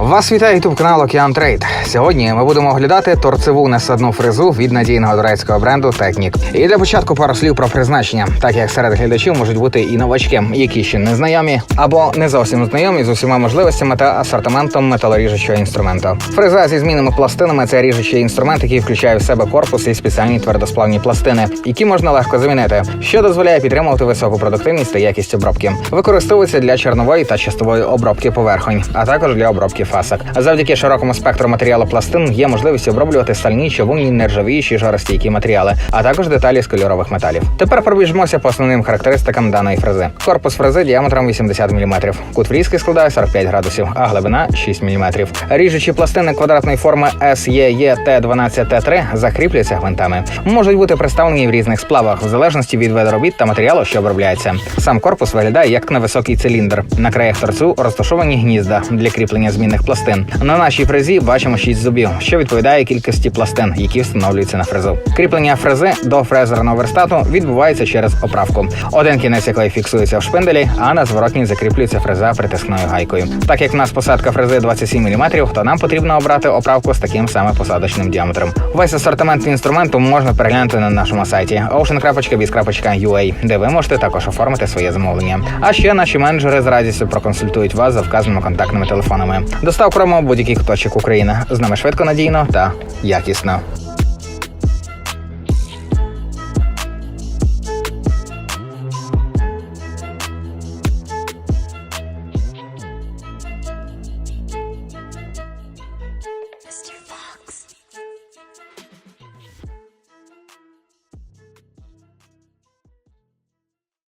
Вас вітає ютуб канал Океан Трейд. Сьогодні ми будемо оглядати торцеву насадну фрезу від надійного турецького бренду Технік. І для початку пару слів про призначення, так як серед глядачів можуть бути і новачки, які ще не знайомі або не зовсім знайомі з усіма можливостями та асортиментом металоріжучого інструменту. Фреза зі змінними пластинами це ріжучий інструмент, який включає в себе корпус і спеціальні твердосплавні пластини, які можна легко замінити, що дозволяє підтримувати високу продуктивність та якість обробки. Використовується для чорнової та чистової обробки поверхонь, а також для обробки фасок. Завдяки широкому спектру матеріалу пластин є можливість оброблювати стальні, човунні, нержавіючі, жаростійкі матеріали, а також деталі з кольорових металів. Тепер пробіжмося по основним характеристикам даної фрези. Корпус фрези діаметром 80 мм. Кут фрізки складає 45 градусів, а глибина 6 мм. Ріжучі пластини квадратної форми E SEE T12T3 закріплюються гвинтами. Можуть бути представлені в різних сплавах, в залежності від виду робіт та матеріалу, що обробляється. Сам корпус виглядає як невисокий циліндр. На краях торцю розташовані гнізда для кріплення змінних пластин. На нашій фрезі бачимо 6 зубів, що відповідає кількості пластин, які встановлюються на фрезу. Кріплення фрези до фрезерного верстату відбувається через оправку. Один кінець якої фіксується в шпинделі, а на зворотній закріплюється фреза притискною гайкою. Так як в нас посадка фрези 27 мм, то нам потрібно обрати оправку з таким саме посадочним діаметром. Весь асортимент інструменту можна переглянути на нашому сайті ocean.biz.ua, де ви можете також оформити своє замовлення. А ще наші менеджери з радістю проконсультують вас за вказаними контактними телефонами. Доставку робимо будь-яких точок України. З нами швидко, надійно та якісно.